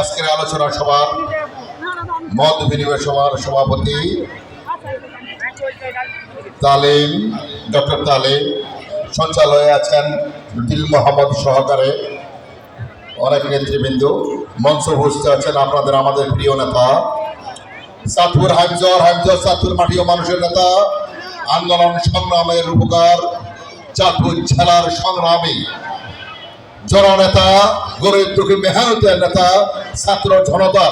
আজকের আলোচনা সভাপতি ডক্টর সঞ্চালয়ে আছেন দিল মোহাম্মদ সহকারে অনেক নেতৃবৃন্দ মঞ্চ উপস্থিত আছেন আপনাদের আমাদের প্রিয় নেতা, সাতপুর হামজর হামজর সাতপুর মাটি মানুষের নেতা আন্দোলন সংগ্রামের রূপকার চাঁদপুর জেলার সংগ্রামী। জননেতা গরিব দুঃখী মেহনতের নেতা, ছাত্র জনতা,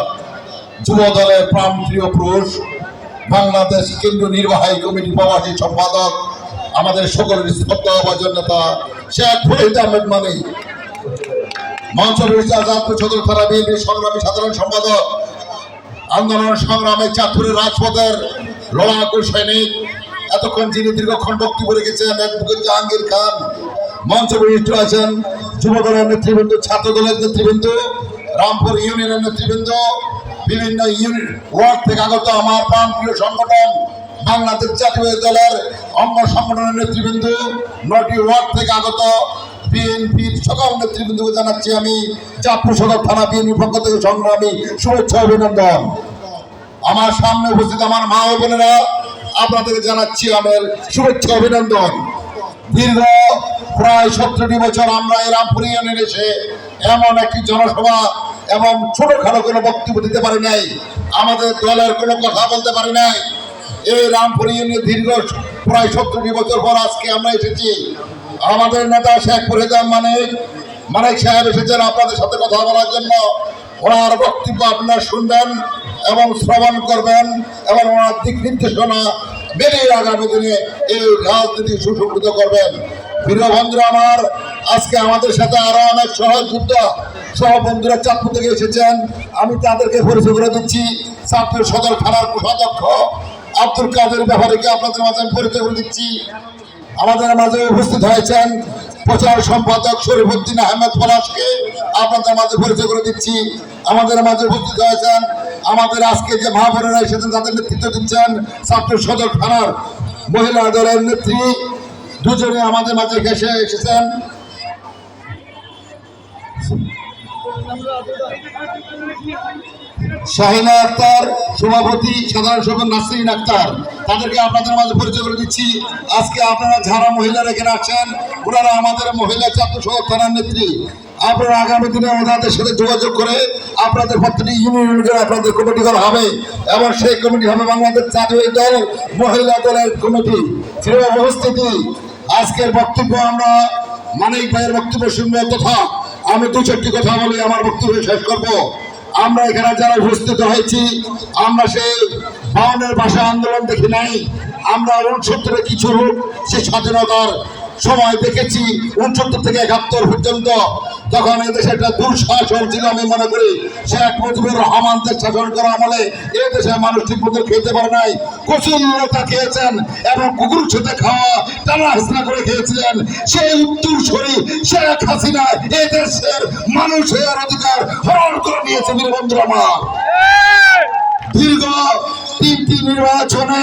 যুব দলের প্রাণপ্রিয় পুরুষ, বাংলাদেশ কেন্দ্রীয় নির্বাহী কমিটি প্রবাসী সম্পাদক, আমাদের সকলের শ্রদ্ধাভাজন নেতা, শেখ ফরিদ আহমেদ মানি মঞ্চ সদর বিএনপির সংগ্রামী সাধারণ সম্পাদক। আন্দোলন সংগ্রামে চাঁদপুরের রাজপথের লড়াকু সৈনিক এতক্ষণ যিনি দীর্ঘক্ষণ বক্তব্য রেখেছেন জাহাঙ্গীর খান, মঞ্চ বিশিষ্ট আছেন যুব দলের নেতৃবৃন্দ ছাত্র দলের নেতৃবৃন্দ, রামপুর ইউনিয়নের নেতৃবৃন্দ, বিভিন্ন ইউনিট ওয়ার্ড থেকে আগত আমার প্রাণপ্রিয় সংগঠন, বাংলাদেশ জাতীয় দলের অঙ্গ সংগঠনের নেতৃবৃন্দ, নটি ওয়ার্ড থেকে আগত বিএনপির সকল নেতৃবৃন্দকে জানাচ্ছি আমি চাঁদপুর সদর থানা বিএনপির পক্ষ থেকে সংগ্রামী শুভেচ্ছা অভিনন্দন। আমার সামনে উপস্থিত আমার মা ও বোনেরা আপনাদের জানাচ্ছি আমার শুভেচ্ছা অভিনন্দন। দীর্ঘ প্রায় সত্তরটি বছর আমরা এই রামপুর ইউনিয়নে এসে এমন একটি জনসভা এবং ছোটখাটো কোনো বক্তব্য দিতে পারি নাই। আমাদের দলের কোনো কথা বলতে পারি নাই। এই রামপুর ইউনিয়নে দীর্ঘ প্রায় সত্তরটি বছর পর আজকে আমরা এসেছি। আমাদের নেতা শেখ ফরিদাম মানিক মানিক সাহেব এসেছেন আপনাদের সাথে কথা বলার জন্য। ওনার বক্তব্য আপনারা শুনবেন। এবং শ্রবণ করবেন এবং ওনার দিক নির্দেশনা বেরিয়ে আগামী দিনে এই রাজনীতি সুসংগঠিত করবেন। প্রিয় বন্ধুরা আমার, আজকে আমাদের সাথে আরও অনেক সহযোদ্ধা সহ বন্ধুরা চাঁদপুর থেকে এসেছেন। আমি তাদেরকে পরিচয় করে দিচ্ছি। চাঁদপুর সদর থানার কোষাধ্যক্ষ আব্দুল কাদের ব্যাপারীকে আপনাদের মাঝে আমি পরিচয় করে দিচ্ছি। আমাদের মাঝে উপস্থিত হয়েছেন প্রচার সম্পাদক শরীফুদ্দিন আহমেদ পলাশকে আপনাদের মাঝে পরিচয় করে দিচ্ছি। আমাদের মাঝে উপস্থিত হয়েছেন আমাদের আজকে যে মহাবরেরা এসেছেন তাদের নেতৃত্ব দিচ্ছেন ছাত্র সদর থানার মহিলা দলের নেত্রী, দুজনে আমাদের মাঝে ঘেসে এসেছেন। শাহিনা আক্তার, সভাপতি সাধারণ সম্পাদক নাসরিন আক্তার। তাদেরকে আপনাদের মাঝে পরিচয় করে দিচ্ছি। আজকে আপনারা যারা মহিলারা এখানে আছেন, ওনারা আমাদের মহিলা ছাত্র সহ থানার নেত্রী। আপনারা আগামী দিনে ওনাদের সাথে যোগাযোগ করে আপনাদের প্রত্যেকটি ইউনিয়নকে আপনাদের কমিটি করা হবে এবং সেই কমিটি হবে বাংলাদেশ জাতীয় দল, মহিলা দলের কমিটি ফিরে উপস্থিতি। আজকের বক্তব্য আমরা মানিক ভাইয়ের বক্তব্য শুনব তথা আমি দু চারটি কথা বলে, আমার বক্তব্য শেষ করব। আমরা এখানে যারা উপস্থিত হয়েছি আমরা সেই বাউনের ভাষা আন্দোলন দেখি নাই। আমরা উনসত্তরে কিছু লোক সে স্বাধীনতার সময় দেখেছি উনসত্তর থেকে একাত্তর পর্যন্ত তখন এদেশে একটা দুঃশাসন ছিল, আমি মনে করি শেখ মুজিবুর রহমানদের শাসন করা আমলে এই দেশের মানুষ ঠিক মতো খেতে পারে নাই। কচুর লতা খেয়েছেন এবং কুকুর সাথে খাওয়া, টানা হাসনা করে খেয়েছিলেন। সেই উত্তর সরি শেখ হাসিনা এই দেশের মানুষের অধিকার হরণ করে নিয়েছে বীর বন্ধুরা আমার। দীর্ঘ তিনটি নির্বাচনে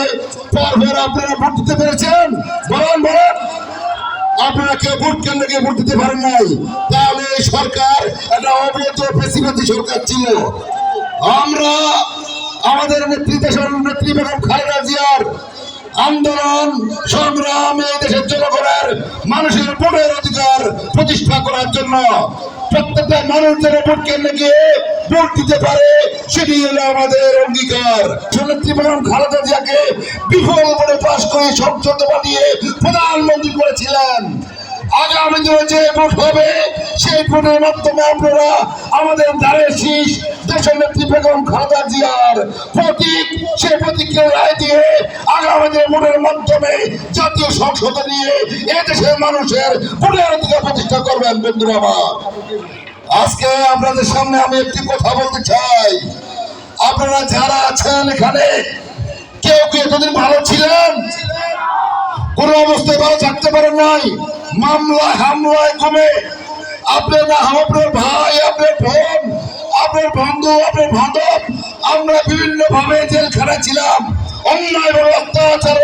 পর্বের আপনারা ভোট দিতে পেরেছেন? বলেন বলেন। ভোট কেন্দ্রে ভোট দিতে পারেন নাই। তাহলে সরকার একটা সরকার ছিল। আমরা আমাদের আন্দোলন, সংগ্রাম এই দেশের জনগণের মানুষের ভোটের অধিকার প্রতিষ্ঠা করার জন্য প্রত্যেকটা মানুষ যেন ভোট কেন্দ্রে গিয়ে ভোট দিতে পারে, সেটি হলো আমাদের অঙ্গীকার। নেত্রী বেগম খালেদা জিয়াকে বিফল করে পাশ করে সংসদে পাঠিয়ে প্রধানমন্ত্রী করেছিলেন। আগামী দিনে যে ভোট হবে, সেই ভোটের মাধ্যমে আপনারা আমাদের দ্বারে শীষ দেশের নেত্রী বেগম খালেদা জিয়ার প্রতীক, সেই প্রতীককে রায় দিয়ে আগামী দিনে ভোটের মাধ্যমে জাতীয় সংসদে নিয়ে মানুষের ভোটের প্রতিষ্ঠা করবেন আজকে আপনাদের সামনে আমি একটি কথা বলতে চাই। আপনারা যারা আছেন এখানে, কেউ কেউ এতদিন ভালো ছিলেন? কোন অবস্থায় ভালো থাকতে পারেন নাই? মামলায় হামলায় কমে। আপনার না, আপনার ভাই, আপনার বোন, আপনার বন্ধু, আপনার বান্ধব, আমরা বিভিন্ন ভাবে জেলখানায় ছিলাম। অন্যায় অত্যাচার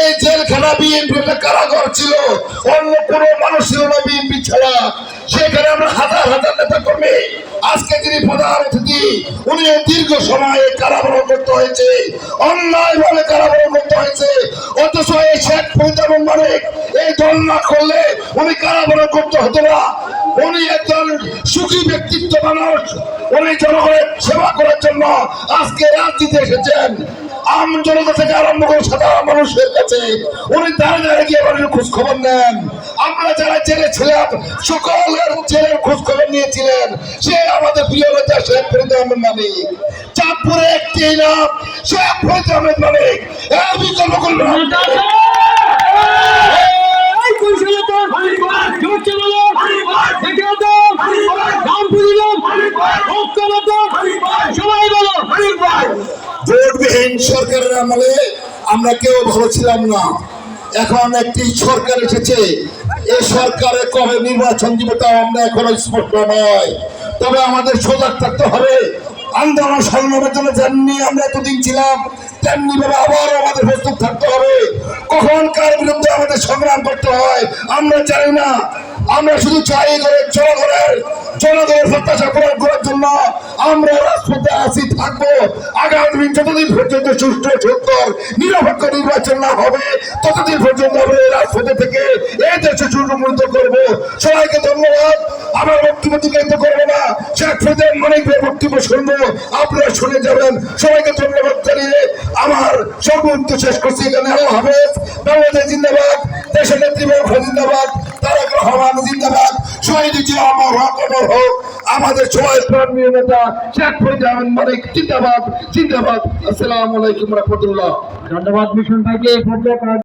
এই জেলখানা বিএনপি একটা ছিল। অন্য কোনো মানুষ ছিল না বিএনপি ছাড়া। সেখানে আমরা হাজার হাজার নেতা কর্মী। আজকে তিনি প্রধান অতিথি, উনি দীর্ঘ সময় কারাবরণ করতে হয়েছে। অন্যায় ভাবে কারাবরণ করতে হয়েছে। অথচ এই শেখ ফরিদাবন মানিক এই দল না করলে উনি কারাবরণ করতে হতো না। উনি একজন সুখী ব্যক্তিত্ব মানুষ। উনি জনগণের সেবা করার জন্য আজকে রাজনীতি এসেছেন। আম জনতা থেকে আরম্ভ করে সাধারণ মানুষের কাছে উনি দাঁড়িয়ে দাঁড়িয়ে গিয়ে মানুষের খোঁজ খবর নেন। আমরা যারা জেলে ছিলাম সকলের জেলের খোঁজ খবর নিয়েছিলেন। সে আমাদের প্রিয় নেতা শেখ ফরিদ আহমেদ মানিক। চাঁদপুরে একটি নাম শেখ ফরিদ আহমেদ মানিক। এর না। এই কৌশলতা জোরছে বলো দেখে তো দাম পুরিলাম ঐক্যবদ্ধ সবাই বলো সরকারের আমলে আমরা কেউ ভালো ছিলাম না। এখন একটি সরকার এসেছে। এই সরকারে কবে নির্বাচন দিবে তাও আমরা এখনও স্পষ্ট নয়। তবে আমাদের সজাগ থাকতে হবে। আন্দোলন সংগ্রামের জন্য যেমনি আমরা এতদিন ছিলাম। তেমনি ভাবে আবারও আমাদের প্রস্তুত থাকতে হবে। কখন কার বিরুদ্ধে আমাদের সংগ্রাম করতে হয়, আমরা চাই না। আমরা শুধু চাই করে চলা জনগণের থাকব। আগামী দিন যতদিন পর্যন্ত সুষ্ঠু, সুন্দর, নিরপেক্ষ নির্বাচন না হবে, ততদিন পর্যন্ত আমরা এই রাজপথে থেকে এই দেশে সুরক্ষিত করব। সবাইকে ধন্যবাদ। আমার বক্তব্য দীর্ঘায়িত করব না। শেখ ফরিদের অনেক বক্তব্য শুনব। আপনারা শুনে যাবেন। সবাইকে ধন্যবাদ জানিয়ে আমার সর্বোচ্চ শেষ করছি। এখানে আল্লাহ হাফেজ। বাংলাদেশ জিন্দাবাদ। দেশের নেত্রী জিন্দাবাদ। তারেক রহমান জিন্দাবাদ। শহীদ জিয়া অমর হক অমর হোক। আমাদের সবাই প্রাণীয় নেতা শেখ ফরিদ আহমেদ মালিক, জিন্দাবাদ জিন্দাবাদ। আসসালামু আলাইকুম রহমতুল্লাহ। ধন্যবাদ মিশন থেকে